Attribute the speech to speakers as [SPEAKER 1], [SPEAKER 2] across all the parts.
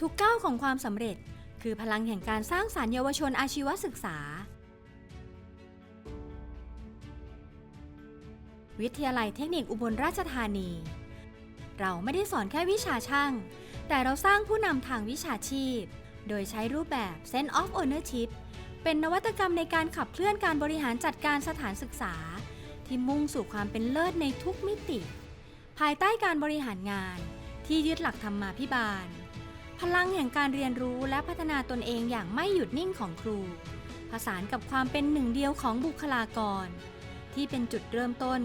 [SPEAKER 1] ทุกก้าวของความสำเร็จ คือพลังแห่งการสร้างสารรค์เยาวชนอาชีวศึกษา วิทยาลัยเทคนิคอุบลราชธานี เราไม่ได้สอนแค่วิชาช่าง แต่เราสร้างผู้นำทางวิชาชีพ โดยใช้รูปแบบ Sense of Ownership เป็นนวัตกรรมในการขับเคลื่อนการบริหารจัดการสถานศึกษา ที่มุ่งสู่ความเป็นเลิศในทุกมิติ ภายใต้การบริหารงานที่ยึดหลักธรรมาภิบาล พลังแห่งการเรียนรู้และพัฒนาตนเองอย่างไม่หยุดนิ่งของครู ผสานกับความเป็นหนึ่งเดียวของบุคลากร ที่เป็นจุดเริ่มต้น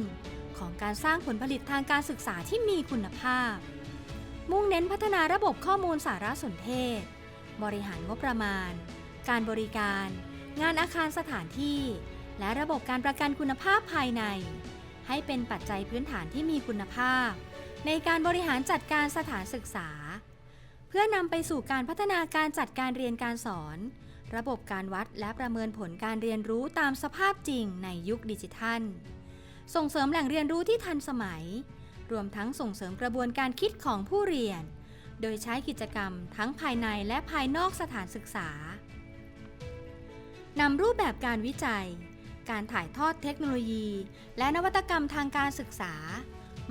[SPEAKER 1] ของการสร้างผลผลิตทางการศึกษาที่มีคุณภาพ มุ่งเน้นพัฒนาระบบข้อมูลสารสนเทศ บริหารงบประมาณ การบริการ งานอาคารสถานที่ และระบบการประกันคุณภาพภายใน ให้เป็นปัจจัยพื้นฐานที่มีคุณภาพ ในการบริหารจัดการสถานศึกษา พื่อนำไปสู่การพัฒนาการจัดการเรียนการสอน ระบบการวัดและประเมินผลการเรียนรู้ตามสภาพจริงในยุคดิจิทัล ส่งเสริมแหล่งเรียนรู้ที่ทันสมัย รวมทั้งส่งเสริมกระบวนการคิดของผู้เรียน โดยใช้กิจกรรมทั้งภายในและภายนอกสถานศึกษานำรูปแบบการวิจัย การถ่ายทอดเทคโนโลยี และนวัตกรรมทางการศึกษา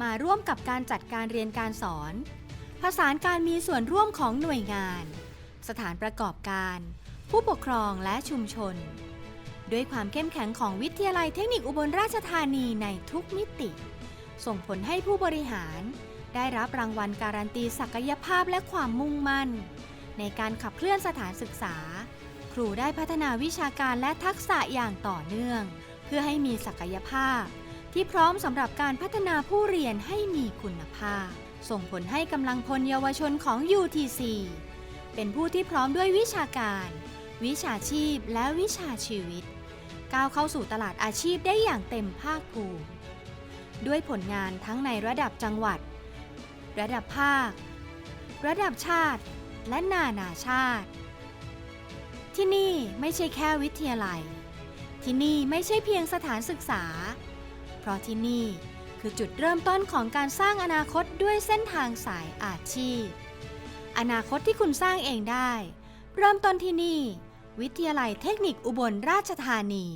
[SPEAKER 1] มาร่วมกับการจัดการเรียนการสอน ผสานการมีส่วนร่วมของหน่วยงาน สถานประกอบการ ผู้ปกครองและชุมชน ด้วยความเข้มแข็งของวิทยาลัยเทคนิคอุบลราชธานีในทุกมิติ ส่งผลให้ผู้บริหาร ได้รับรางวัลการันตีศักยภาพและความมุ่งมั่น ในการขับเคลื่อนสถานศึกษา ครูได้พัฒนาวิชาการและทักษะอย่างต่อเนื่อง เพื่อให้มีศักยภาพ ที่พร้อมสำหรับการพัฒนาผู้เรียนให้มีคุณภาพ ส่งผลให้กำลังพลเยาวชนของ UTC เป็นผู้ที่พร้อมด้วยวิชาการ วิชาชีพและวิชาชีวิต ก้าวเข้าสู่ตลาดอาชีพได้อย่างเต็มภาคภูมิ ด้วยผลงานทั้งในระดับจังหวัด ระดับภาค ระดับชาติ และนานาชาติ ที่นี่ไม่ใช่แค่วิทยาลัย ที่นี่ไม่ใช่เพียงสถานศึกษา เพราะที่นี่คือจุดเริ่มต้นของการสร้างอนาคตด้วยเส้นทางสายอาชีพ อนาคตที่คุณสร้างเองได้ เริ่มต้นที่นี่ วิทยาลัยเทคนิคอุบลราชธานี